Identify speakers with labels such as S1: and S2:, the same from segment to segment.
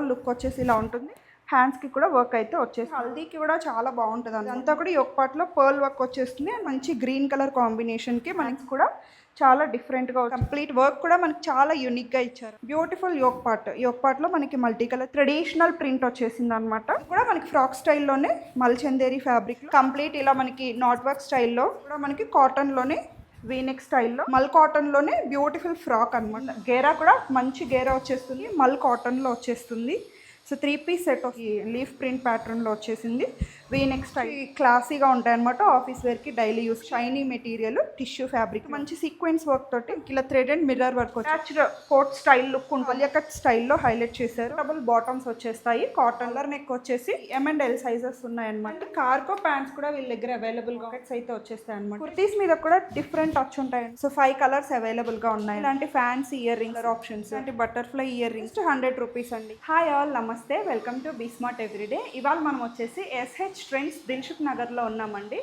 S1: Overall look వచ్చేసి ఇలా ఉంటుంది. హ్యాండ్స్కి కూడా వర్క్ అయితే వచ్చేసి హల్దీకి కూడా చాలా బాగుంటుంది అంతా కూడా ఈ ఒక పాటలో పర్ల్ వర్క్ వచ్చేస్తుంది. అండ్ మంచి గ్రీన్ కలర్ కాంబినేషన్కి మనకి కూడా చాలా డిఫరెంట్గా కంప్లీట్ వర్క్ కూడా మనకి చాలా యూనిక్గా ఇచ్చారు. బ్యూటిఫుల్ యోక్ పార్ట్ యోక్ పార్ట్లో మనకి మల్టీ కలర్ ట్రెడిషనల్ ప్రింట్ వచ్చేసింది అనమాట కూడా మనకి ఫ్రాక్ స్టైల్లోనే మల్చందేరి ఫ్యాబ్రిక్ కంప్లీట్ ఇలా మనకి నాట్ వర్క్ స్టైల్లో కూడా మనకి కాటన్లోనే వీనెక్ స్టైల్లో మల్ కాటన్లోనే బ్యూటిఫుల్ ఫ్రాక్ అనమాట గేరా కూడా మంచి గేరా వచ్చేస్తుంది. మల్ కాటన్లో వచ్చేస్తుంది. So three piece set leaf print ప్యాటర్న్లో వచ్చేసింది. వీ నెక్స్ట్ క్లాసీగా ఉంటాయి అనమాట ఆఫీస్ వేర్కి daily use shiny material tissue fabric మంచి సీక్వెన్స్ వర్క్ తోటి ఇలా థ్రెడ్ అండ్ మిర్రర్ వర్క్ వచ్చి కోట్ స్టైల్ లుక్ ఉంటుంది. కట్ స్టైల్లో హైలైట్ చేశారు. డబుల్ బాటమ్స్ వచ్చేస్తాయి. కాటన్ లర్ నెక్ వచ్చేసి ఎం అండ్ ఎల్ సైజెస్ ఉన్నాయన్నమాట. కార్గో ప్యాంట్స్ కూడా వీళ్ళ దగ్గర అవైలబుల్గా అయితే వచ్చేస్తాయి అనమాట కుర్తీస్ మీద కూడా డిఫరెంట్ టచ్ ఉంటాయి సో ఫైవ్ కలర్స్ అవైలబుల్గా ఉన్నాయి. ఇలాంటి ఫ్యాన్సీ ఇయర్ రింగ్స్ ఆప్షన్స్ ఇలాంటి butterfly earrings hundred rupees అండి. హాయ్ ఆల్ నమస్తే. Welcome to be smart everyday ఇవాళ మనం వచ్చేసి ఎస్హెచ్ ట్రెండ్స్ దిల్షుక్ నగర్లో ఉన్నామండి.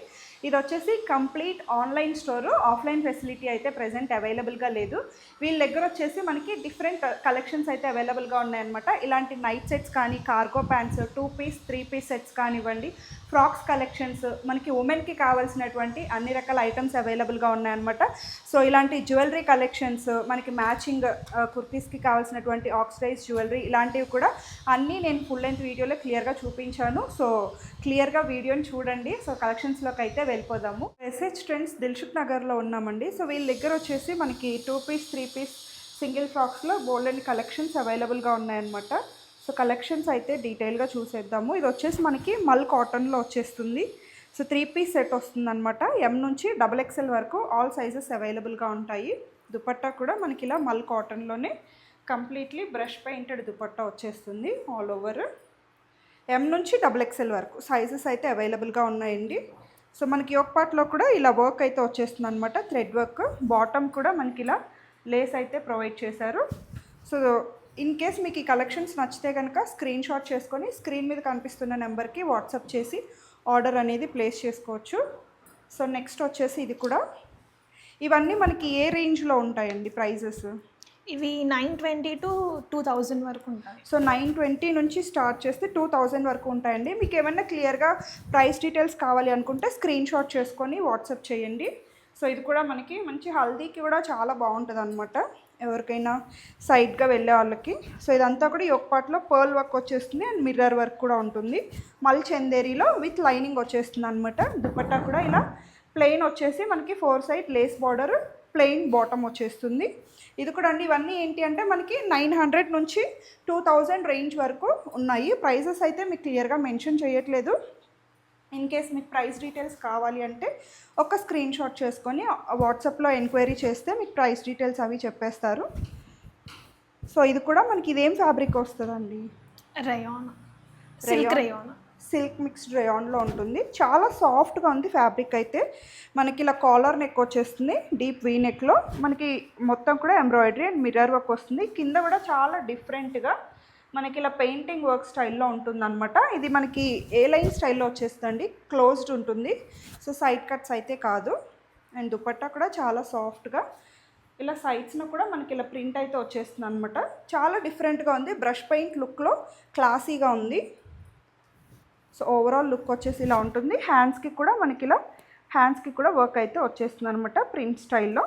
S1: ఇది వచ్చేసి complete online store. Offline facility అయితే ప్రెసెంట్ అవైలబుల్గా లేదు. వీళ్ళ దగ్గర వచ్చేసి మనకి డిఫరెంట్ కలెక్షన్స్ అయితే అవైలబుల్గా ఉన్నాయన్నమాట. ఇలాంటి నైట్ సెట్స్ కానీ cargo pants two piece three piece sets కానివ్వండి ఫ్రాక్స్ కలెక్షన్స్ మనకి ఉమెన్కి కావాల్సినటువంటి అన్ని రకాల ఐటమ్స్ అవైలబుల్గా ఉన్నాయన్నమాట. సో ఇలాంటి జ్యువెలరీ కలెక్షన్స్ మనకి మ్యాచింగ్ కుర్తీస్కి కావాల్సినటువంటి ఆక్సిడైజ్ జ్యువెలరీ ఇలాంటివి కూడా అన్నీ నేను ఫుల్ లెంత్ వీడియోలో క్లియర్గా చూపించాను. సో క్లియర్గా వీడియోని చూడండి. సో కలెక్షన్స్లోకి అయితే వెళ్ళిపోదాము. ఎస్హెచ్ ట్రెండ్స్ దిల్షుక్ నగర్లో ఉన్నామండి. సో వీళ్ళ దగ్గర వచ్చేసి మనకి two piece three piece single ఫ్రాక్స్లో బోల్డెన్ కలెక్షన్స్ అవైలబుల్గా ఉన్నాయన్నమాట. సో కలెక్షన్స్ అయితే డీటెయిల్గా చూసేద్దాము. ఇది వచ్చేసి మనకి మల్ కాటన్లో వచ్చేస్తుంది. సో త్రీ పీస్ సెట్ వస్తుంది అనమాట ఎం నుంచి డబల్ ఎక్స్ఎల్ వరకు ఆల్ సైజెస్ అవైలబుల్గా ఉంటాయి. దుపట్టా కూడా మనకి ఇలా మల్ కాటన్లోనే కంప్లీట్లీ బ్రష్ పెయింటెడ్ దుపట్టా వచ్చేస్తుంది ఆల్ ఓవర్. ఎం నుంచి డబుల్ ఎక్స్ఎల్ వరకు సైజెస్ అయితే అవైలబుల్గా ఉన్నాయండి. సో మనకి ఒక పార్ట్లో కూడా ఇలా వర్క్ అయితే వచ్చేస్తుంది అనమాట థ్రెడ్ వర్క్. బాటమ్ కూడా మనకి ఇలా లేస్ అయితే ప్రొవైడ్ చేశారు. సో ఇన్ కేస్ మీకు ఈ కలెక్షన్స్ నచ్చితే కనుక స్క్రీన్ షాట్ చేసుకొని స్క్రీన్ మీద కనిపిస్తున్న నెంబర్కి వాట్సాప్ చేసి ఆర్డర్ అనేది ప్లేస్ చేసుకోవచ్చు. సో నెక్స్ట్ వచ్చేసి ఇది కూడా. ఇవన్నీ మనకి ఏ రేంజ్లో ఉంటాయండి ప్రైజెస్?
S2: ఇవి nine twenty to two thousand వరకు ఉంటాయి.
S1: సో నైన్ ట్వంటీ నుంచి స్టార్ట్ చేస్తే టూ థౌజండ్ వరకు ఉంటాయండి. మీకు ఏమైనా క్లియర్గా ప్రైస్ డీటెయిల్స్ కావాలి అనుకుంటే స్క్రీన్ షాట్ చేసుకొని వాట్సాప్ చేయండి. సో ఇది కూడా మనకి మంచి హల్దీకి కూడా చాలా బాగుంటుంది అనమాట ఎవరికైనా సైడ్గా వెళ్ళే వాళ్ళకి. సో ఇదంతా కూడా ఈ ఒక పాటలో పర్ల్ వర్క్ వచ్చేస్తుంది అండ్ మిర్రర్ వర్క్ కూడా ఉంటుంది. మళ్ళీ చందేరీలో విత్ లైనింగ్ వచ్చేస్తుంది అనమాట దుపట్టా కూడా ఇలా ప్లెయిన్ వచ్చేసి మనకి four side lace border plain bottom వచ్చేస్తుంది. ఇది కూడా అండి ఇవన్నీ ఏంటి అంటే మనకి నైన్ హండ్రెడ్ నుంచి టూ థౌజండ్ రేంజ్ వరకు ఉన్నాయి. ప్రైజెస్ అయితే మీకు క్లియర్గా మెన్షన్ చేయట్లేదు. ఇన్ కేస్ మీకు ప్రైస్ డీటెయిల్స్ కావాలి అంటే ఒక స్క్రీన్ షాట్ చేసుకొని వాట్సాప్లో ఎంక్వైరీ చేస్తే మీకు ప్రైస్ డీటెయిల్స్ అవి చెప్పేస్తారు. సో ఇది కూడా మనకి ఇదేం ఫ్యాబ్రిక్ వస్తుందండి?
S2: Rayon silk. Rayon
S1: silk mixed రేయాన్లో ఉంటుంది. చాలా సాఫ్ట్గా ఉంది ఫ్యాబ్రిక్ అయితే. మనకి ఇలా కాలర్ నెక్ వచ్చేస్తుంది. డీప్ వీ నెక్లో మనకి మొత్తం కూడా ఎంబ్రాయిడరీ అండ్ మిర్రర్ వర్క్ వస్తుంది. కింద కూడా చాలా డిఫరెంట్గా మనకి ఇలా పెయింటింగ్ వర్క్ స్టైల్లో ఉంటుందన్నమాట. ఇది మనకి ఏ లైన్ స్టైల్లో వచ్చేస్తుందండి? క్లోజ్డ్ ఉంటుంది. సో సైడ్ కట్స్ అయితే కాదు. అండ్ దుపట్టా కూడా చాలా సాఫ్ట్గా ఇలా సైడ్స్ను కూడా మనకి ఇలా ప్రింట్ అయితే వచ్చేస్తుంది అనమాట చాలా డిఫరెంట్గా ఉంది. బ్రష్ పెయింట్ లుక్లో క్లాసీగా ఉంది. సో ఓవరాల్ లుక్ వచ్చేసి ఇలా ఉంటుంది. హ్యాండ్స్కి కూడా మనకి ఇలా హ్యాండ్స్కి కూడా వర్క్ అయితే వచ్చేస్తుంది అనమాట ప్రింట్ స్టైల్లో.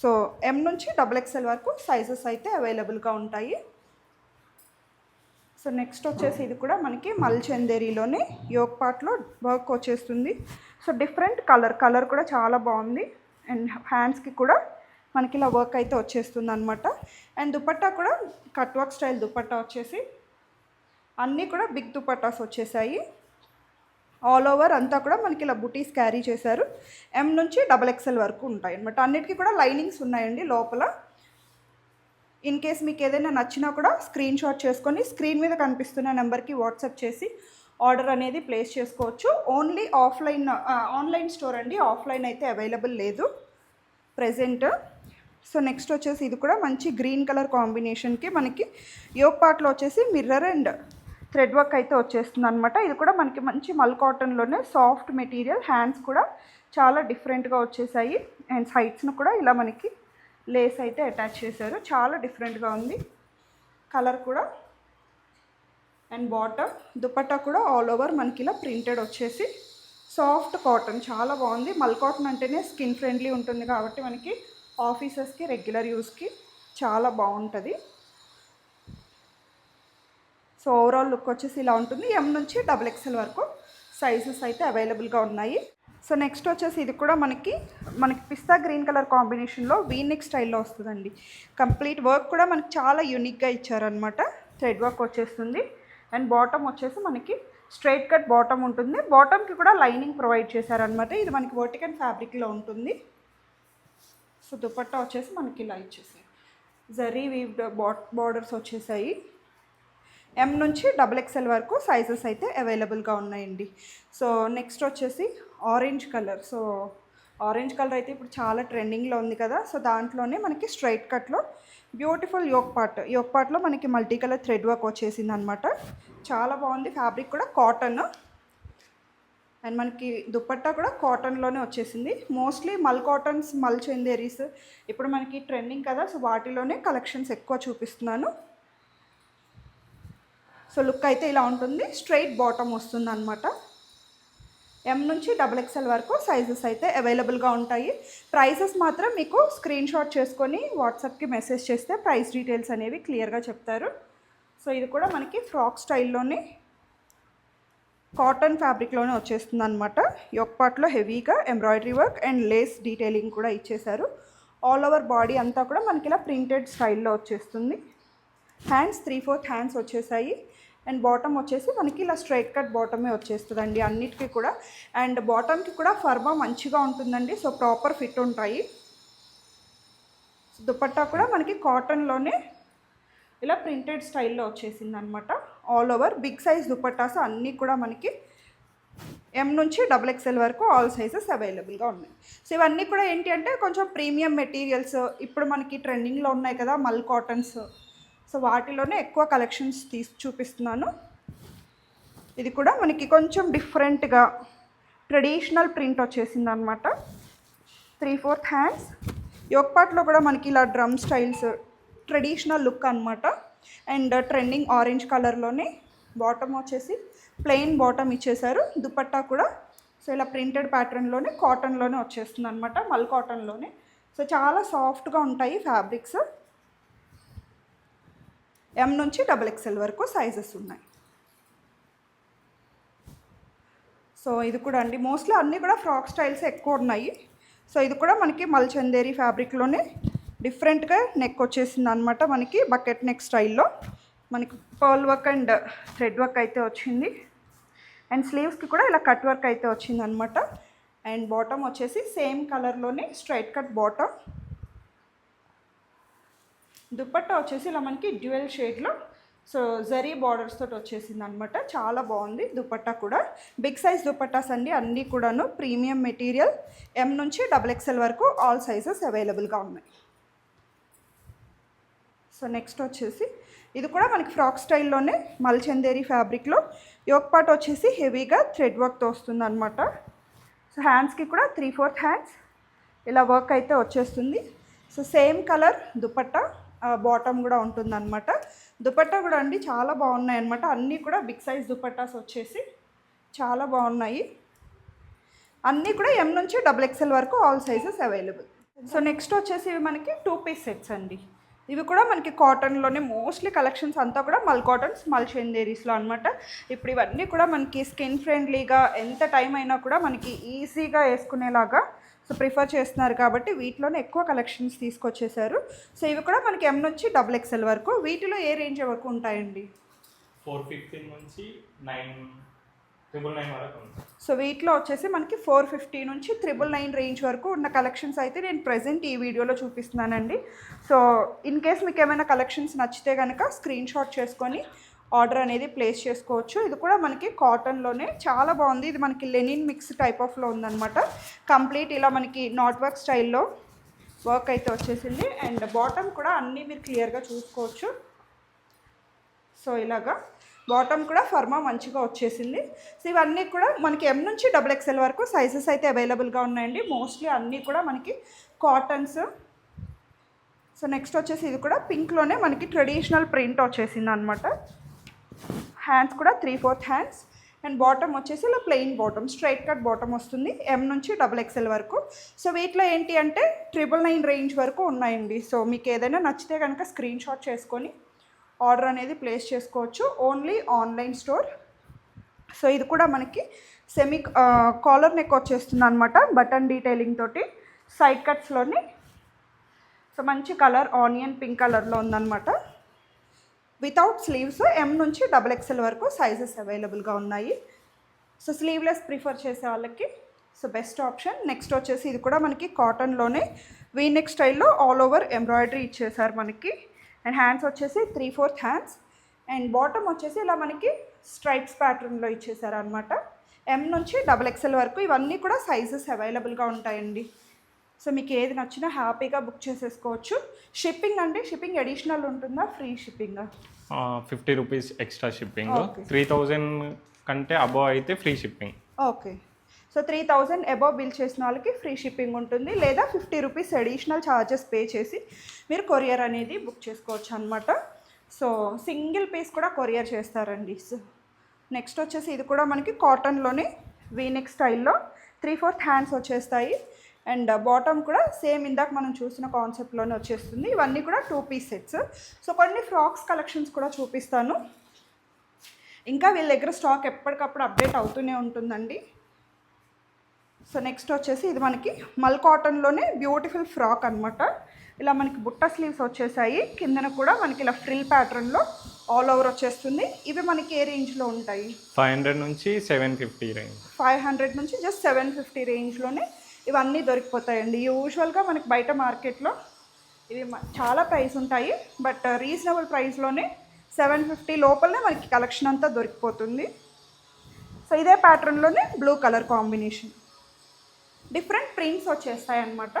S1: సో ఎం నుంచి డబుల్ ఎక్స్ఎల్ వరకు సైజెస్ అయితే అవైలబుల్గా ఉంటాయి. సో నెక్స్ట్ వచ్చేసి ఇది కూడా మనకి మల్చందేరిలోనే యోగ్ పార్ట్లో వర్క్ వచ్చేస్తుంది. సో డిఫరెంట్ కలర్ కలర్ కూడా చాలా బాగుంది. అండ్ హ్యాండ్స్కి కూడా మనకి ఇలా వర్క్ అయితే వచ్చేస్తుంది అనమాట అండ్ దుపట్టా కూడా కట్ వర్క్ స్టైల్ దుపట్టా వచ్చేసి అన్నీ కూడా బిగ్ దుపట్టాస్ వచ్చేసాయి. ఆల్ ఓవర్ అంతా కూడా మనకి ఇలా బుటీస్ క్యారీ చేశారు. ఎం నుంచి డబల్ ఎక్స్ఎల్ వరకు ఉంటాయి అనమాట అన్నిటికీ కూడా లైనింగ్స్ ఉన్నాయండి లోపల. ఇన్ కేస్ మీకు ఏదైనా నచ్చినా కూడా స్క్రీన్ షాట్ చేసుకొని స్క్రీన్ మీద కనిపిస్తున్న నెంబర్కి వాట్సాప్ చేసి ఆర్డర్ అనేది ప్లేస్ చేసుకోవచ్చు. ఓన్లీ ఆఫ్లైన్ ఆన్లైన్ స్టోర్ అండి. ఆఫ్లైన్ అయితే అవైలబుల్ లేదు. ప్రజెంట్. సో నెక్స్ట్ వచ్చేసి ఇది కూడా మంచి గ్రీన్ కలర్ కాంబినేషన్కి మనకి యోగ్ పార్ట్లో వచ్చేసి మిర్రర్ అండ్ థ్రెడ్ వర్క్ అయితే వచ్చేస్తుంది అనమాట ఇది కూడా మనకి మంచి మల్ కాటన్లోనే సాఫ్ట్ మెటీరియల్ హ్యాండ్స్ కూడా చాలా డిఫరెంట్గా వచ్చేసాయి. అండ్ సైడ్స్ను కూడా ఇలా మనకి లేస్ అయితే అటాచ్ చేశారు. చాలా డిఫరెంట్గా ఉంది. కలర్ కూడా. అండ్ బాటమ్ దుపట్టా కూడా ఆల్ ఓవర్ మనకి ఇలా ప్రింటెడ్ వచ్చేసి సాఫ్ట్ కాటన్ చాలా బాగుంది. మల్ కాటన్ అంటేనే స్కిన్ ఫ్రెండ్లీ ఉంటుంది కాబట్టి మనకి ఆఫీసెస్కి రెగ్యులర్ యూస్కి చాలా బాగుంటుంది. సో ఓవరాల్ లుక్ వచ్చేసి ఇలా ఉంటుంది. ఎం నుంచి డబుల్ ఎక్స్ఎల్ వరకు సైజెస్ అయితే అవైలబుల్గా ఉన్నాయి. సో నెక్స్ట్ వచ్చేసి ఇది కూడా మనకి మనకి పిస్తా గ్రీన్ కలర్ కాంబినేషన్లో వీనెక్ స్టైల్లో వస్తుందండి. కంప్లీట్ వర్క్ కూడా మనకి చాలా యూనిక్గా ఇచ్చారనమాట థ్రెడ్ వర్క్ వచ్చేస్తుంది. అండ్ బాటమ్ వచ్చేసి మనకి స్ట్రైట్ కట్ బాటమ్ ఉంటుంది. బాటమ్కి కూడా లైనింగ్ ప్రొవైడ్ చేశారనమాట ఇది మనకి వర్టికన్ ఫ్యాబ్రిక్లో ఉంటుంది. సో దుపట్టా వచ్చేసి మనకి ఇలా ఇచ్చేసాయి జరీ వీవ్డ్ బార్డర్స్ వచ్చేసాయి. ఎం నుంచి డబుల్ ఎక్స్ఎల్ వరకు సైజెస్ అయితే అవైలబుల్గా ఉన్నాయండి. సో నెక్స్ట్ వచ్చేసి orange colour. So orange colour అయితే ఇప్పుడు చాలా ట్రెండింగ్లో ఉంది కదా. సో దాంట్లోనే మనకి స్ట్రైట్ కట్లో బ్యూటిఫుల్ యోక్ పార్ట్. యోక్ పార్ట్లో మనకి మల్టీ కలర్ థ్రెడ్ వర్క్ వచ్చేసింది అనమాట చాలా బాగుంది ఫ్యాబ్రిక్ కూడా కాటన్. అండ్ మనకి దుపట్టా కూడా కాటన్లోనే వచ్చేసింది. మోస్ట్లీ మల్ కాటన్స్ మల్ చెందేరీస్ ఇప్పుడు మనకి ట్రెండింగ్ కదా. సో వాటిలోనే కలెక్షన్స్ ఎక్కువ చూపిస్తున్నాను. సో లుక్ అయితే ఇలా ఉంటుంది. స్ట్రైట్ బాటమ్ వస్తుంది అనమాట ఎం నుంచి డబుల్ ఎక్స్ఎల్ వరకు సైజెస్ అయితే అవైలబుల్గా ఉంటాయి. ప్రైసెస్ మాత్రం మీకు స్క్రీన్ షాట్ చేసుకొని వాట్సాప్కి మెసేజ్ చేస్తే ప్రైస్ డీటెయిల్స్ అనేవి క్లియర్గా చెప్తారు. సో ఇది కూడా మనకి ఫ్రాక్ స్టైల్లోనే కాటన్ ఫ్యాబ్రిక్లోనే వచ్చేస్తుంది అనమాట యొక్క పార్ట్లో హెవీగా embroidery work and lace detailing కూడా ఇచ్చేశారు. ఆల్ ఓవర్ బాడీ అంతా కూడా మనకి ఇలా ప్రింటెడ్ స్టైల్లో వచ్చేస్తుంది. హ్యాండ్స్ త్రీ ఫోర్త్ హ్యాండ్స్ వచ్చేసాయి. అండ్ బాటమ్ వచ్చేసి మనకి ఇలా స్ట్రైట్ కట్ బాటమే వచ్చేస్తుందండి అన్నిటికీ కూడా. అండ్ బాటమ్కి కూడా ఫర్మా మంచిగా ఉంటుందండి. సో ప్రాపర్ ఫిట్ ఉంటాయి. దుపట్టా కూడా మనకి కాటన్లోనే ఇలా ప్రింటెడ్ స్టైల్లో వచ్చేసింది అనమాట all over big size dupattas అన్నీ కూడా మనకి ఎం నుంచి డబుల్ ఎక్స్ఎల్ వరకు ఆల్ సైజెస్ అవైలబుల్గా ఉన్నాయి. సో ఇవన్నీ కూడా ఏంటి అంటే కొంచెం ప్రీమియం మెటీరియల్స్ ఇప్పుడు మనకి ట్రెండింగ్లో ఉన్నాయి కదా మల్ కాటన్స్ సో వాటిలోనే ఎక్కువ కలెక్షన్స్ తీసి చూపిస్తున్నాను. ఇది కూడా మనకి కొంచెం డిఫరెంట్గా ట్రెడిషనల్ ప్రింట్ వచ్చేసింది అనమాట త్రీ ఫోర్త్ హ్యాండ్స్. పార్ట్లో కూడా మనకి ఇలా డ్రమ్ స్టైల్స్ ట్రెడిషనల్ లుక్ అనమాట అండ్ ట్రెండింగ్ ఆరెంజ్ కలర్లోనే బాటమ్ వచ్చేసి ప్లెయిన్ బాటమ్ ఇచ్చేసారు. దుపట్టా కూడా. సో ఇలా ప్రింటెడ్ ప్యాటర్న్లోనే కాటన్లోనే వచ్చేస్తుంది అనమాట మల్ కాటన్లోనే. సో చాలా సాఫ్ట్గా ఉంటాయి ఫ్యాబ్రిక్స్. ఎం నుంచి డబుల్ ఎక్స్ఎల్ వరకు సైజెస్ ఉన్నాయి. సో ఇది కూడా అండి. మోస్ట్లీ అన్నీ కూడా ఫ్రాక్ స్టైల్స్ ఎక్కువ ఉన్నాయి. సో ఇది కూడా మనకి మల్చందేరి ఫ్యాబ్రిక్లోనే డిఫరెంట్గా నెక్ వచ్చేసింది అనమాట మనకి బకెట్ నెక్ స్టైల్లో మనకి pearl work and thread work అయితే వచ్చింది. అండ్ స్లీవ్స్కి కూడా ఇలా కట్ వర్క్ అయితే వచ్చింది అనమాట అండ్ బాటమ్ వచ్చేసి సేమ్ కలర్లోనే స్ట్రైట్ కట్ బాటమ్ దుప్పట్ట వచ్చేసి ఇలా మనకి డ్యూయల్ షేడ్లో. సో జరీ బార్డర్స్ తోటి వచ్చేసింది అనమాట చాలా బాగుంది దుపట్టా కూడా. బిగ్ సైజ్ దుపట్టాస్ అండి. అన్నీ కూడాను ప్రీమియం మెటీరియల్. ఎం నుంచి డబుల్ ఎక్స్ఎల్ వరకు ఆల్ సైజెస్ అవైలబుల్గా ఉన్నాయి. సో నెక్స్ట్ వచ్చేసి ఇది కూడా మనకి ఫ్రాక్ స్టైల్లోనే మల్చందేరి ఫ్యాబ్రిక్లో. యోక్ పార్ట్ వచ్చేసి హెవీగా థ్రెడ్ వర్క్తో వస్తుంది అనమాట సో హ్యాండ్స్కి కూడా త్రీ ఫోర్త్ హ్యాండ్స్. ఇలా వర్క్ అయితే వచ్చేస్తుంది. So same colour dupatta. Bottom కూడా ఉంటుంది అనమాట దుపట్టా కూడా అండి చాలా బాగున్నాయి అనమాట అన్నీ కూడా బిగ్ సైజ్ దుపట్టాస్ వచ్చేసి చాలా బాగున్నాయి. అన్నీ కూడా ఎం నుంచి డబుల్ ఎక్స్ఎల్ వరకు all sizes available. So next వచ్చేసి ఇవి మనకి టూ పీస్ సెట్స్ అండి. ఇవి కూడా మనకి కాటన్లోనే మోస్ట్లీ కలెక్షన్స్ అంతా కూడా మల్ కాటన్స్ మల్ షెందేరీస్లో అనమాట ఇప్పుడు ఇవన్నీ కూడా మనకి స్కిన్ ఫ్రెండ్లీగా ఎంత టైం అయినా కూడా మనకి ఈజీగా వేసుకునేలాగా సో ప్రిఫర్ చేస్తున్నారు కాబట్టి వీటిలోనే ఎక్కువ కలెక్షన్స్ తీసుకొచ్చేసారు సో ఇవి కూడా మనకి ఎం నుంచి డబుల్ ఎక్స్ఎల్ వరకు. వీటిలో ఏ రేంజ్ వరకు ఉంటాయండి?
S3: ఫోర్ ఫిఫ్టీన్ నుంచి నైన్
S1: సో వీటిలో వచ్చేసి మనకి ఫోర్ ఫిఫ్టీ నుంచి త్రిబుల్ నైన్ రేంజ్ వరకు ఉన్న కలెక్షన్స్ అయితే నేను ప్రజెంట్ ఈ వీడియోలో చూపిస్తున్నానండి. సో ఇన్ కేస్ మీకు ఏమైనా కలెక్షన్స్ నచ్చితే కనుక స్క్రీన్ షాట్ చేసుకొని ఆర్డర్ అనేది ప్లేస్ చేసుకోవచ్చు. ఇది కూడా మనకి కాటన్లోనే చాలా బాగుంది. ఇది మనకి లెనిన్ మిక్స్ టైప్ ఆఫ్లో ఉందన్నమాట. కంప్లీట్ ఇలా మనకి నాట్ వర్క్ స్టైల్లో వర్క్ అయితే వచ్చేసింది. అండ్ బాటమ్ కూడా అన్నీ మీరు క్లియర్గా చూసుకోవచ్చు. సో ఇలాగా బాటమ్ కూడా ఫర్మా మంచిగా వచ్చేసింది. సో ఇవన్నీ కూడా మనకి ఎం నుంచి డబుల్ ఎక్స్ఎల్ వరకు సైజెస్ అయితే అవైలబుల్గా ఉన్నాయండి. మోస్ట్లీ అన్నీ కూడా మనకి కాటన్స్ సో నెక్స్ట్ వచ్చేసి ఇది కూడా పింక్లోనే మనకి ట్రెడిషనల్ ప్రింట్ వచ్చేసింది అనమాట హ్యాండ్స్ కూడా three fourth hands and bottom వచ్చేసి ఇలా plain bottom straight cut bottom వస్తుంది. ఎం నుంచి డబుల్ ఎక్స్ఎల్ వరకు. సో వీటిలో ఏంటి అంటే ట్రిపుల్ నైన్ రేంజ్ వరకు ఉన్నాయండి. సో మీకు ఏదైనా నచ్చితే కనుక స్క్రీన్ షాట్ చేసుకొని ఆర్డర్ అనేది ప్లేస్ చేసుకోవచ్చు. ఓన్లీ ఆన్లైన్ స్టోర్ సో ఇది కూడా మనకి సెమీ కాలర్ నెక్ వచ్చేస్తుంది అనమాట బటన్ డీటెయిలింగ్ తోటి. సైడ్ కట్స్లోని సో మంచి కలర్ ఆనియన్ పింక్ కలర్లో ఉందన్నమాట. వితౌట్ స్లీవ్స్ ఎం నుంచి డబుల్ ఎక్స్ఎల్ వరకు సైజెస్ అవైలబుల్గా ఉన్నాయి. సో స్లీవ్లెస్ ప్రిఫర్ చేసే వాళ్ళకి సో బెస్ట్ ఆప్షన్ నెక్స్ట్ వచ్చేసి ఇది కూడా మనకి కాటన్లోనే వీనెక్ స్టైల్లో ఆల్ ఓవర్ ఎంబ్రాయిడరీ ఇచ్చేసారు మనకి. అండ్ హ్యాండ్స్ వచ్చేసి three fourth hands and bottom వచ్చేసి ఇలా మనకి స్ట్రైప్స్ ప్యాటర్న్లో ఇచ్చేసారు అనమాట ఎం నుంచి డబుల్ ఎక్స్ఎల్ వరకు ఇవన్నీ కూడా సైజెస్ అవైలబుల్గా ఉంటాయండి. సో మీకు ఏది నచ్చినా హ్యాపీగా బుక్ చేసేసుకోవచ్చు. షిప్పింగ్ అంటే షిప్పింగ్ అడిషనల్ ఉంటుందా? Free షిప్పింగా
S3: fifty rupees extra shipping. Three thousand కంటే అబవ్ అయితే free shipping.
S1: Okay. So three thousand above bill చేసిన వాళ్ళకి ఫ్రీ షిప్పింగ్ ఉంటుంది లేదా fifty rupees additional charges pay చేసి మీరు కొరియర్ అనేది బుక్ చేసుకోవచ్చు అనమాట సో సింగిల్ పీస్ కూడా కొరియర్ చేస్తారండి. సో నెక్స్ట్ వచ్చేసి ఇది కూడా మనకి కాటన్లోనే వీనెక్ స్టైల్లో త్రీ ఫోర్త్ హ్యాండ్స్ వచ్చేస్తాయి. అండ్ బాటమ్ కూడా సేమ్ ఇందాక మనం చూసిన కాన్సెప్ట్లోనే వచ్చేస్తుంది. ఇవన్నీ కూడా టూ పీస్ సెట్స్ సో కొన్ని ఫ్రాక్స్ కలెక్షన్స్ కూడా చూపిస్తాను. ఇంకా వీళ్ళ దగ్గర స్టాక్ ఎప్పటికప్పుడు అప్డేట్ అవుతూనే ఉంటుందండి. సో నెక్స్ట్ వచ్చేసి ఇది మనకి మల్ కాటన్లోనే బ్యూటిఫుల్ ఫ్రాక్ అనమాట ఇలా మనకి బుట్ట స్లీవ్స్ వచ్చేసాయి. కిందన కూడా మనకి ఇలా ఫ్రిల్ ప్యాటర్న్లో ఆల్ ఓవర్ వచ్చేస్తుంది. ఇవి మనకి ఏ రేంజ్లో ఉంటాయి?
S3: ఫైవ్ హండ్రెడ్ నుంచి seven fifty range
S1: five hundred నుంచి జస్ట్ సెవెన్ ఫిఫ్టీ రేంజ్లోనే ఇవన్నీ దొరికిపోతాయండి. యూజువల్గా మనకి బయట మార్కెట్లో ఇవి చాలా ప్రైస్ ఉంటాయి. బట్ రీజనబుల్ ప్రైస్లోనే సెవెన్ ఫిఫ్టీ లోపలనే మనకి కలెక్షన్ అంతా దొరికిపోతుంది. సో ఇదే ప్యాటర్న్లోనే blue colour combination. Different prints వచ్చేస్తాయి అన్నమాట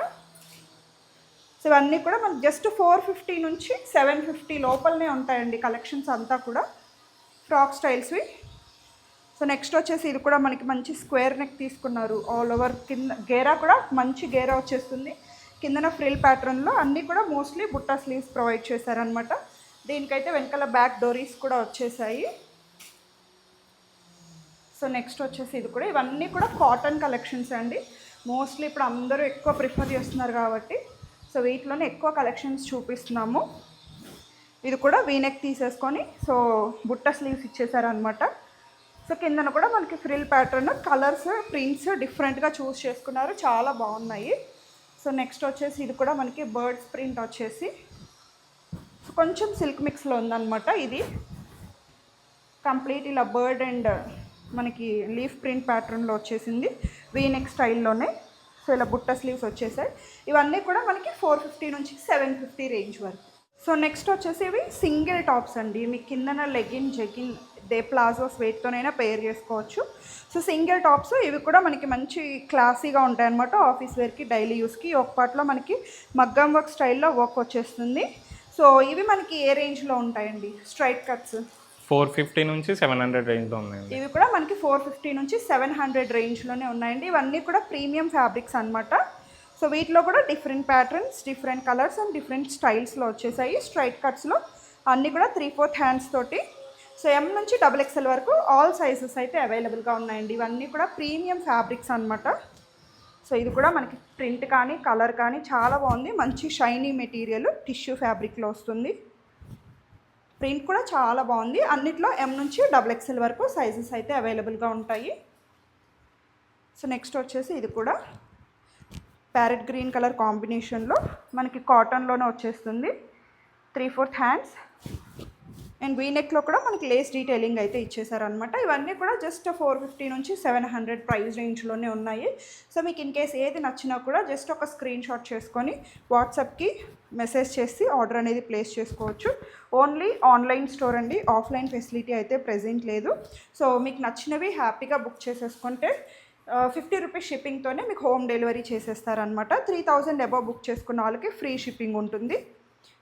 S1: సో ఇవన్నీ కూడా మనకి జస్ట్ ఫోర్ ఫిఫ్టీ నుంచి సెవెన్ ఫిఫ్టీ లోపలనే ఉంటాయండి కలెక్షన్స్ అంతా కూడా. ఫ్రాక్ స్టైల్స్వి. సో నెక్స్ట్ వచ్చేసి ఇది కూడా మనకి మంచి స్క్వేర్ నెక్ తీసుకున్నారు ఆల్ ఓవర్ కింద గేరా కూడా మంచి గేరా వచ్చేస్తుంది. కిందన ఫ్రిల్ ప్యాటర్న్లో అన్నీ కూడా మోస్ట్లీ బుట్టా స్లీవ్స్ ప్రొవైడ్ చేశారనమాట దీనికైతే వెనకాల బ్యాక్ డోరీస్ కూడా వచ్చేసాయి. సో నెక్స్ట్ వచ్చేసి ఇది కూడా ఇవన్నీ కూడా కాటన్ కలెక్షన్స్ అండి. మోస్ట్లీ ఇప్పుడు అందరూ ఎక్కువ ప్రిఫర్ చేస్తున్నారు కాబట్టి సో వీటిలోనే ఎక్కువ కలెక్షన్స్ చూపిస్తున్నాము. ఇది కూడా వీనెక్ తీసేసుకొని సో బుట్ట స్లీవ్స్ ఇచ్చేసారనమాట సో కిందన కూడా మనకి ఫ్రిల్ ప్యాటర్న్ కలర్స్ ప్రింట్స్ డిఫరెంట్గా చూస్ చేసుకున్నారు. చాలా బాగున్నాయి. సో నెక్స్ట్ వచ్చేసి ఇది కూడా మనకి బర్డ్స్ ప్రింట్ వచ్చేసి సో కొంచెం సిల్క్ మిక్స్లో ఉందన్నమాట ఇది. కంప్లీట్ ఇలా బర్డ్ అండ్ మనకి లీఫ్ ప్రింట్ ప్యాటర్న్లో వచ్చేసింది. వీనెక్ స్టైల్లోనే. సో ఇలా బుట్ట స్లీవ్స్ వచ్చేసాయి. ఇవన్నీ కూడా మనకి ఫోర్ ఫిఫ్టీ నుంచి సెవెన్ ఫిఫ్టీ రేంజ్ వరకు. సో నెక్స్ట్ వచ్చేసి ఇవి సింగిల్ టాప్స్ అండి. మీ కిందన లెగిన్ జెగిన్ దే ప్లాజోస్ వెయిట్తోనైనా పేర్ చేసుకోవచ్చు. సో సింగిల్ టాప్స్ ఇవి కూడా మనకి మంచి క్లాసీగా ఉంటాయి అనమాట ఆఫీస్ వేర్కి డైలీ యూస్కి. ఒక పాటలో మనకి మగ్గం వర్క్ స్టైల్లో వర్క్ వచ్చేస్తుంది. సో ఇవి మనకి ఏ రేంజ్లో ఉంటాయండి? Straight cuts?
S3: ఫోర్ ఫిఫ్టీ నుంచి సెవెన్ హండ్రెడ్ రేంజ్లో ఉన్నాయండి.
S1: ఇవి కూడా మనకి ఫోర్ ఫిఫ్టీ నుంచి సెవెన్ హండ్రెడ్ రేంజ్లోనే ఉన్నాయండి. ఇవన్నీ కూడా ప్రీమియం ఫ్యాబ్రిక్స్ అన్నమాట. సో వీటిలో కూడా different patterns different colours and different స్టైల్స్లో వచ్చేసాయి. స్ట్రైట్ కట్స్లో అన్నీ కూడా త్రీ ఫోర్త్ హ్యాండ్స్ తోటి సో ఎం నుంచి డబుల్ ఎక్స్ఎల్ వరకు ఆల్ సైజెస్ అయితే అవైలబుల్గా ఉన్నాయండి. ఇవన్నీ కూడా ప్రీమియం ఫ్యాబ్రిక్స్ అన్నమాట. సో ఇది కూడా మనకి ప్రింట్ కానీ కలర్ కానీ చాలా బాగుంది. మంచి షైనీ మెటీరియల్ టిష్యూ ఫ్యాబ్రిక్లో వస్తుంది. ప్రింట్ కూడా చాలా బాగుంది. అన్నిట్లో ఎం నుంచి డబుల్ ఎక్స్ఎల్ వరకు సైజెస్ అయితే అవైలబుల్గా ఉంటాయి. సో నెక్స్ట్ వచ్చేసి ఇది కూడా ప్యారెట్ గ్రీన్ కలర్ కాంబినేషన్లో మనకి కాటన్లోనే వచ్చేస్తుంది. త్రీ ఫోర్త్ హ్యాండ్స్ అండ్ వీనెక్లో కూడా మనకి లేస్ డీటెయిలింగ్ అయితే ఇచ్చేసారనమాట ఇవన్నీ కూడా జస్ట్ ఫోర్ ఫిఫ్టీ నుంచి సెవెన్ హండ్రెడ్ ప్రైస్ రేంజ్లోనే ఉన్నాయి. సో మీకు ఇన్ కేస్ ఏది నచ్చినా కూడా జస్ట్ ఒక స్క్రీన్ షాట్ చేసుకొని వాట్సాప్కి మెసేజ్ చేసి ఆర్డర్ అనేది ప్లేస్ చేసుకోవచ్చు. ఓన్లీ ఆన్లైన్ స్టోర్ అండి. ఆఫ్లైన్ ఫెసిలిటీ అయితే ప్రెజెంట్ లేదు. సో మీకు నచ్చినవి హ్యాపీగా బుక్ చేసేసుకుంటే ఫిఫ్టీ రూపీస్ షిప్పింగ్తోనే మీకు హోమ్ డెలివరీ చేసేస్తారనమాట త్రీ థౌజండ్ అబవ్ బుక్ చేసుకున్న వాళ్ళకి ఫ్రీ షిప్పింగ్ ఉంటుంది.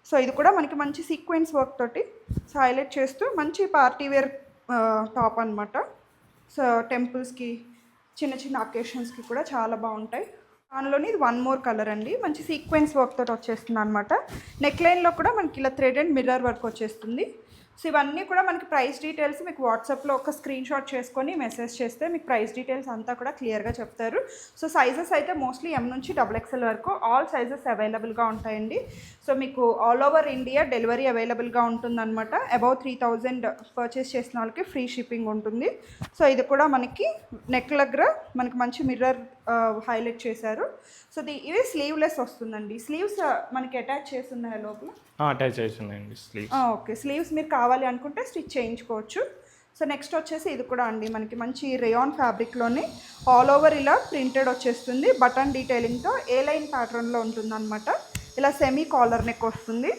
S1: సో ఇది కూడా మనకి మంచి సీక్వెన్స్ వర్క్ తోటి సో హైలైట్ చేస్తూ మంచి పార్టీ వేర్ టాప్ అనమాట సో టెంపుల్స్కి చిన్న చిన్న అకేషన్స్కి కూడా చాలా బాగుంటాయి. దానిలోని ఇది వన్ మోర్ కలర్ అండి. మంచి సీక్వెన్స్ వర్క్ తోటి వచ్చేస్తుంది అనమాట నెక్ లైన్లో కూడా మనకి ఇలా థ్రెడ్ అండ్ మిర్రర్ వర్క్ వచ్చేస్తుంది. సో ఇవన్నీ కూడా మనకి ప్రైస్ డీటెయిల్స్ మీకు వాట్సాప్లో ఒక స్క్రీన్ షాట్ చేసుకొని మెసేజ్ చేస్తే మీకు ప్రైస్ డీటెయిల్స్ అంతా కూడా క్లియర్గా చెప్తారు. సో సైజెస్ అయితే మోస్ట్లీ ఎం నుంచి డబుల్ ఎక్స్ఎల్ వరకు ఆల్ సైజెస్ అవైలబుల్గా ఉంటాయండి. సో మీకు ఆల్ ఓవర్ ఇండియా డెలివరీ అవైలబుల్గా ఉంటుందన్నమాట. అబౌవ్ త్రీ థౌజండ్ పర్చేస్ చేసిన వాళ్ళకి ఫ్రీ షిప్పింగ్ ఉంటుంది. సో ఇది కూడా మనకి నెక్ దగ్గర మనకి మంచి మిర్రర్ హైలైట్ చేశారు. సో ది ఇది స్లీవ్లెస్ వస్తుందండి. స్లీవ్స్ మనకి అటాచ్ చేసి ఉన్నాయి లోపల
S3: అటాచ్ చేసి ఉన్నాయండి స్లీవ్
S1: ఓకే స్లీవ్స్ మీరు కావాలి అనుకుంటే స్టిచ్ చేయించుకోవచ్చు. సో నెక్స్ట్ వచ్చేసి ఇది కూడా అండి. మనకి మంచి రేయాన్ ఫ్యాబ్రిక్లోనే ఆల్ ఓవర్ ఇలా ప్రింటెడ్ వచ్చేస్తుంది. బటన్ డీటెయిలింగ్తో ఏ లైన్ ప్యాటర్న్లో ఉంటుంది అనమాట ఇలా సెమీ కాలర్ నెక్ వస్తుంది.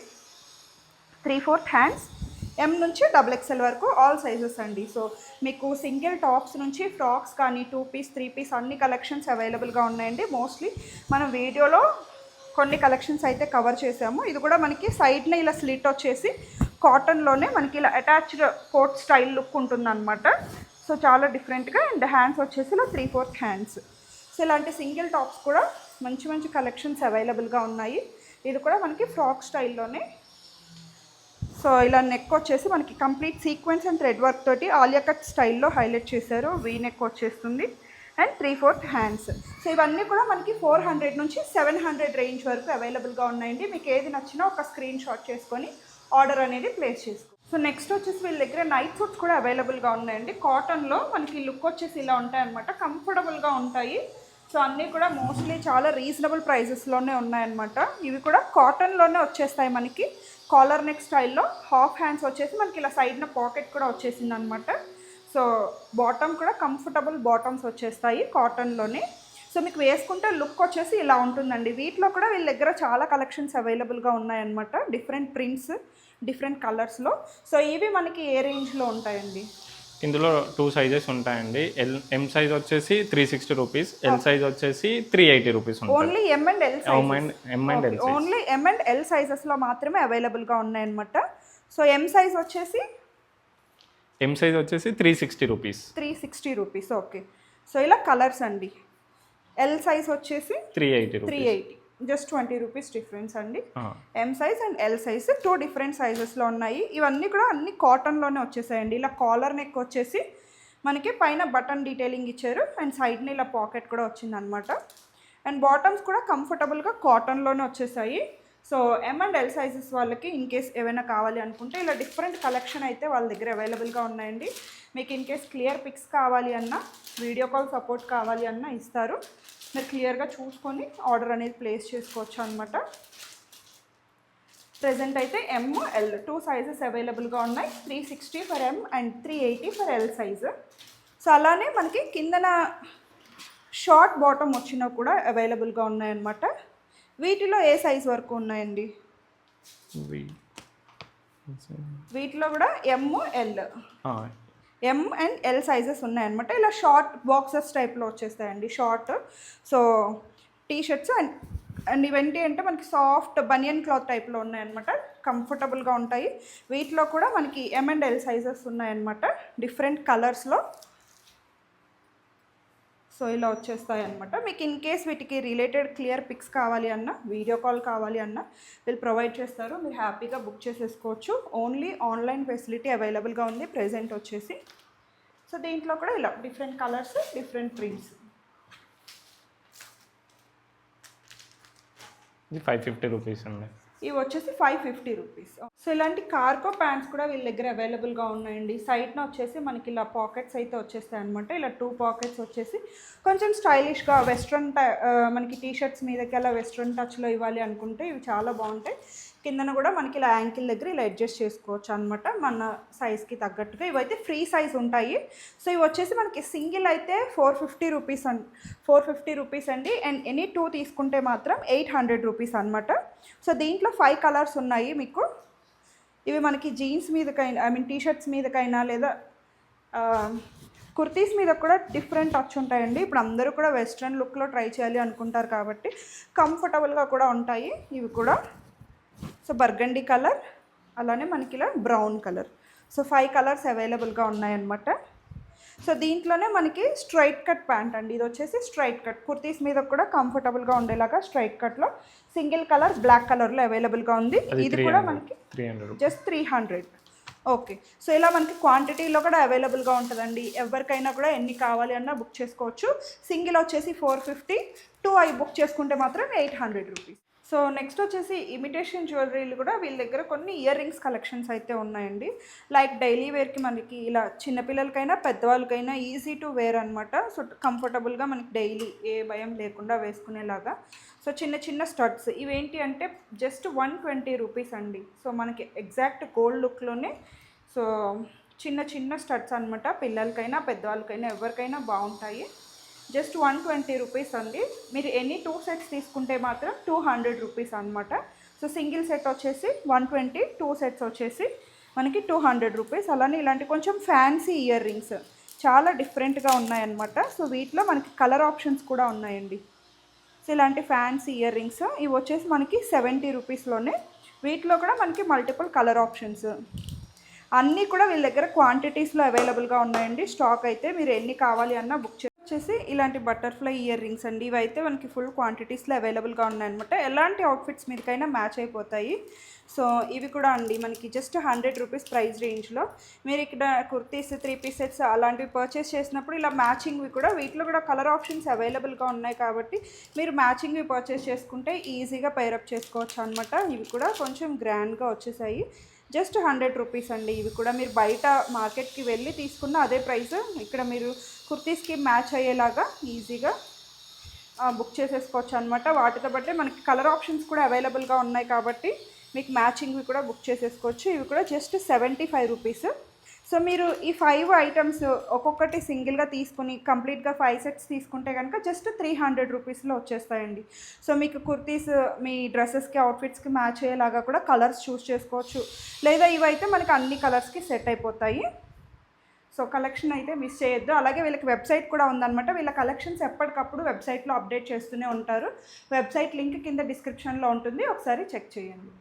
S1: త్రీ ఫోర్త్ హ్యాండ్స్ ఎం నుంచి డబుల్ ఎక్స్ఎల్ వరకు ఆల్ సైజెస్ అండి. సో మీకు సింగిల్ టాప్స్ నుంచి ఫ్రాక్స్ కానీ టూ పీస్ త్రీ పీస్ అన్ని కలెక్షన్స్ అవైలబుల్గా ఉన్నాయండి. మోస్ట్లీ మనం వీడియోలో కొన్ని కలెక్షన్స్ అయితే కవర్ చేసాము. ఇది కూడా మనకి సైడ్న ఇలా స్లిట్ వచ్చేసి కాటన్లోనే మనకి ఇలా అటాచ్డ్ కోట్ స్టైల్ లుక్ ఉంటుందన్నమాట. సో చాలా డిఫరెంట్గా అండ్ హ్యాండ్స్ వచ్చేసి ఇలా త్రీ ఫోర్త్ హ్యాండ్స్ సో ఇలాంటి సింగిల్ టాప్స్ కూడా మంచి మంచి కలెక్షన్స్ అవైలబుల్గా ఉన్నాయి. ఇది కూడా మనకి ఫ్రాక్ స్టైల్లోనే సో ఇలా నెక్ వచ్చేసి మనకి complete sequence and thread work తోటి ఆలియా కట్ స్టైల్లో హైలైట్ చేశారు. వీ నెక్ వచ్చేస్తుంది. And three fourth hands so ఇవన్నీ కూడా మనకి ఫోర్ హండ్రెడ్ నుంచి సెవెన్ హండ్రెడ్ రేంజ్ వరకు అవైలబుల్గా ఉన్నాయండి. మీకు ఏది నచ్చినా ఒక స్క్రీన్ షాట్ చేసుకొని ఆర్డర్ అనేది ప్లేస్ చేసుకో. సో నెక్స్ట్ వచ్చేసి వీళ్ళ దగ్గర నైట్ సూట్స్ కూడా అవైలబుల్గా ఉన్నాయండి. కాటన్లో మనకి లుక్ వచ్చేసి ఇలా ఉంటాయి అనమాట కంఫర్టబుల్గా ఉంటాయి. సో అన్నీ కూడా మోస్ట్లీ చాలా రీజనబుల్ ప్రైజెస్లోనే ఉన్నాయన్నమాట. ఇవి కూడా కాటన్లోనే వచ్చేస్తాయి మనకి. కాలర్ నెక్ స్టైల్లో హాఫ్ హ్యాండ్స్ వచ్చేసి మనకి ఇలా సైడ్న పాకెట్ కూడా వచ్చేసింది అనమాట సో బాటమ్ కూడా కంఫర్టబుల్ బాటమ్స్ వచ్చేస్తాయి కాటన్లోనే. సో మీకు వేసుకుంటే లుక్ వచ్చేసి ఇలా ఉంటుందండి. వీటిలో కూడా వీళ్ళ దగ్గర చాలా కలెక్షన్స్ అవైలబుల్గా ఉన్నాయన్నమాట. డిఫరెంట్ ప్రింట్స్ డిఫరెంట్ కలర్స్లో. సో ఇవి మనకి ఏ రేంజ్లో ఉంటాయండి?
S3: ఇందులో టూ సైజెస్ ఉంటాయండి. ఎల్ ఎం సైజ్ వచ్చేసి three sixty rupees L size వచ్చేసి three eighty rupees
S1: only M and L
S3: M and L
S1: only M and L సైజెస్లో మాత్రమే అవైలబుల్గా ఉన్నాయన్నమాట. సో ఎం సైజ్ వచ్చేసి?
S3: ఎం సైజ్ వచ్చేసి three sixty rupees
S1: three sixty rupees okay so ఇలా colours అండి. L size వచ్చేసి?
S3: Three eighty
S1: three eighty just twenty rupees difference అండి. M size and L size two different సైజెస్లో ఉన్నాయి. ఇవన్నీ కూడా అన్ని కాటన్లోనే వచ్చేసాయండి. ఇలా కాలర్ నెక్ వచ్చేసి మనకి పైన బటన్ డీటెయిలింగ్ ఇచ్చారు. అండ్ సైడ్ని ఇలా పాకెట్ కూడా వచ్చిందనమాట అండ్ బాటమ్స్ కూడా కంఫర్టబుల్గా కాటన్లోనే వచ్చేసాయి. So M and L sizes వాళ్ళకి ఇన్ కేస్ ఏమైనా కావాలి అనుకుంటే ఇలా డిఫరెంట్ కలెక్షన్ అయితే వాళ్ళ దగ్గర అవైలబుల్గా ఉన్నాయండి. మీకు ఇన్ కేస్ క్లియర్ పిక్స్ కావాలి అన్నా వీడియో కాల్ సపోర్ట్ కావాలి అన్నా ఇస్తారు. మీరు క్లియర్గా చూసుకొని ఆర్డర్ అనేది ప్లేస్ చేసుకోవచ్చు అనమాట ప్రజెంట్ అయితే ఎమ్ ఎల్ టూ సైజెస్ అవైలబుల్గా ఉన్నాయి. Three sixty for M and three eighty for L size so అలానే మనకి కిందన షార్ట్ బాటమ్ వచ్చినా కూడా అవైలబుల్గా ఉన్నాయన్నమాట వీటిలో ఏ సైజ్ వరకు ఉన్నాయండి? వీటిలో కూడా M L M and L sizes ఉన్నాయన్నమాట. ఇలా షార్ట్ బాక్సెస్ టైప్లో వచ్చేస్తాయండి short so T shirts and and ఇవేంటి అంటే మనకి సాఫ్ట్ బనియన్ క్లాత్ టైప్లో ఉన్నాయన్నమాట. కంఫర్టబుల్గా ఉంటాయి. వీటిలో కూడా మనకి ఎం అండ్ ఎల్ సైజెస్ ఉన్నాయన్నమాట. డిఫరెంట్ కలర్స్లో సో ఇలా వచ్చేస్తాయి అనమాట మీకు ఇన్ కేస్ వీటికి రిలేటెడ్ క్లియర్ పిక్స్ కావాలి అన్న వీడియో కాల్ కావాలి అన్న వీళ్ళు ప్రొవైడ్ చేస్తారు. మీరు హ్యాపీగా బుక్ చేసేసుకోవచ్చు. ఓన్లీ ఆన్లైన్ ఫెసిలిటీ అవైలబుల్గా ఉంది. ప్రెజెంట్ వచ్చేసి. సో దీంట్లో కూడా ఇలా డిఫరెంట్ కలర్స్ డిఫరెంట్ ప్రింట్స్
S3: ఇది ఫైవ్ ఫిఫ్టీ రూపీస్ అండి.
S1: ఇవి వచ్చేసి ఫైవ్ ఫిఫ్టీ రూపీస్ సో ఇలాంటి కార్గో ప్యాంట్స్ కూడా వీళ్ళ దగ్గర అవైలబుల్గా ఉన్నాయండి. సైడ్న వచ్చేసి మనకి ఇలా పాకెట్స్ అయితే వచ్చేస్తాయి అనమాట ఇలా టూ పాకెట్స్ వచ్చేసి కొంచెం స్టైలిష్గా వెస్ట్రన్ మనకి టీ షర్ట్స్ మీదకి అలా వెస్ట్రన్ టచ్లో ఇవ్వాలి అనుకుంటే ఇవి చాలా బాగుంటాయి. కిందన కూడా మనకి ఇలా యాంకిల్ దగ్గర ఇలా అడ్జస్ట్ చేసుకోవచ్చు అనమాట మన సైజ్కి తగ్గట్టుగా. ఇవైతే ఫ్రీ సైజ్ ఉంటాయి. సో ఇవి వచ్చేసి మనకి సింగిల్ అయితే four fifty rupees and four fifty rupees అండి. అండ్ ఎనీ టూ తీసుకుంటే మాత్రం ఎయిట్ హండ్రెడ్ రూపీస్ అనమాట సో దీంట్లో ఫైవ్ కలర్స్ ఉన్నాయి మీకు. ఇవి మనకి జీన్స్ మీదకైనా ఐ మీన్ టీ షర్ట్స్ మీదకైనా లేదా కుర్తీస్ మీద కూడా డిఫరెంట్ టచ్ ఉంటాయండి. ఇప్పుడు అందరూ కూడా వెస్ట్రన్ లుక్లో ట్రై చేయాలి అనుకుంటారు కాబట్టి కంఫర్టబుల్గా కూడా ఉంటాయి. ఇవి కూడా. సో బర్గండి కలర్ అలానే మనకి ఇలా brown colour. So five colours అవైలబుల్గా ఉన్నాయన్నమాట. సో దీంట్లోనే మనకి స్ట్రైట్ కట్ ప్యాంట్ అండి. ఇది వచ్చేసి స్ట్రైట్ కట్ కుర్తీస్ మీద కూడా కంఫర్టబుల్గా ఉండేలాగా స్ట్రైట్ కట్లో సింగిల్ కలర్ బ్లాక్ కలర్లో అవైలబుల్గా ఉంది. ఇది కూడా మనకి just three hundred okay so ఇలా మనకి క్వాంటిటీలో కూడా అవైలబుల్గా ఉంటుందండి. ఎవరికైనా కూడా ఎన్ని కావాలి అన్నా బుక్ చేసుకోవచ్చు. సింగిల్ వచ్చేసి ఫోర్ ఫిఫ్టీ టూ అవి బుక్ చేసుకుంటే మాత్రం eight hundred rupees so next వచ్చేసి ఇమిటేషన్ జ్యువెలరీలు కూడా వీళ్ళ దగ్గర కొన్ని ఇయర్ రింగ్స్ కలెక్షన్స్ అయితే ఉన్నాయండి. లైక్ డైలీ వేర్కి మనకి ఇలా చిన్నపిల్లలకైనా పెద్దవాళ్ళకైనా ఈజీ టు వేర్ అనమాట సో కంఫర్టబుల్గా మనకి డైలీ ఏ భయం లేకుండా వేసుకునేలాగా. సో చిన్న చిన్న స్టడ్స్ ఇవేంటి అంటే జస్ట్ వన్ ట్వంటీ రూపీస్ అండి. సో మనకి ఎగ్జాక్ట్ గోల్డ్ లుక్లోనే సో చిన్న చిన్న స్టడ్స్ అనమాట పిల్లలకైనా పెద్దవాళ్ళకైనా ఎవరికైనా బాగుంటాయి. జస్ట్ వన్ ట్వంటీ రూపీస్ అండి. మీరు ఎన్ని టూ సెట్స్ తీసుకుంటే మాత్రం టూ హండ్రెడ్ రూపీస్ అనమాట సో సింగిల్ సెట్ వచ్చేసి వన్ ట్వంటీ టూ సెట్స్ వచ్చేసి మనకి టూ హండ్రెడ్ రూపీస్. అలానే ఇలాంటి కొంచెం ఫ్యాన్సీ ఇయర్ రింగ్స్ చాలా డిఫరెంట్గా ఉన్నాయన్నమాట. సో వీటిలో మనకి కలర్ ఆప్షన్స్ కూడా ఉన్నాయండి. సో ఇలాంటి ఫ్యాన్సీ ఇయర్ రింగ్స్ ఇవి వచ్చేసి మనకి సెవెంటీ రూపీస్లోనే. వీటిలో కూడా మనకి మల్టిపుల్ కలర్ ఆప్షన్స్. అన్నీ కూడా వీళ్ళ దగ్గర క్వాంటిటీస్లో అవైలబుల్గా ఉన్నాయండి. స్టాక్ అయితే మీరు ఎన్ని కావాలి అన్నా బుక్ చే వచ్చేసి ఇలాంటి బటర్ఫ్లై ఇయర్ రింగ్స్ అండి. ఇవి అయితే మనకి ఫుల్ క్వాంటిటీస్లో అవైలబుల్గా ఉన్నాయన్నమాట. ఎలాంటి అవుట్ఫిట్స్ మీదకైనా మ్యాచ్ అయిపోతాయి. సో ఇవి కూడా అండి మనకి జస్ట్ హండ్రెడ్ రూపీస్ ప్రైస్ రేంజ్లో. మీరు ఇక్కడ కుర్తీస్ త్రీ పీస్ సెట్స్ అలాంటివి పర్చేస్ చేసినప్పుడు ఇలా మ్యాచింగ్వి కూడా వీటిలో కూడా కలర్ ఆప్షన్స్ అవైలబుల్గా ఉన్నాయి కాబట్టి మీరు మ్యాచింగ్వి పర్చేస్ చేసుకుంటే ఈజీగా పైరప్ చేసుకోవచ్చు అనమాట ఇవి కూడా కొంచెం గ్రాండ్గా వచ్చేసాయి. జస్ట్ హండ్రెడ్ రూపీస్ అండి. ఇవి కూడా మీరు బయట మార్కెట్కి వెళ్ళి తీసుకున్న అదే ప్రైస్. ఇక్కడ మీరు కుర్తీస్కి మ్యాచ్ అయ్యేలాగా ఈజీగా బుక్ చేసేసుకోవచ్చు అనమాట వాటితో బట్టే మనకి కలర్ ఆప్షన్స్ కూడా అవైలబుల్గా ఉన్నాయి కాబట్టి మీకు మ్యాచింగ్వి కూడా బుక్ చేసేసుకోవచ్చు. ఇవి కూడా just seventy five rupees. So మీరు ఈ ఫైవ్ ఐటమ్స్ ఒక్కొక్కటి సింగిల్గా తీసుకుని కంప్లీట్గా ఫైవ్ సెట్స్ తీసుకుంటే కనుక జస్ట్ త్రీ హండ్రెడ్ రూపీస్లో వచ్చేస్తాయండి. సో మీకు కుర్తీస్ మీ డ్రెస్సెస్కి అవుట్ఫిట్స్కి మ్యాచ్ అయ్యేలాగా కూడా కలర్స్ చూస్ చేసుకోవచ్చు. లేదా ఇవైతే మనకి అన్ని కలర్స్కి సెట్ అయిపోతాయి. సో కలెక్షన్ అయితే మిస్ చేయొద్దు. అలాగే వీళ్ళకి వెబ్సైట్ కూడా ఉందన్నమాట. వీళ్ళ కలెక్షన్స్ ఎప్పటికప్పుడు వెబ్సైట్లో అప్డేట్ చేస్తూనే ఉంటారు. వెబ్సైట్ లింక్ కింద డిస్క్రిప్షన్లో ఉంటుంది. ఒకసారి చెక్ చేయండి.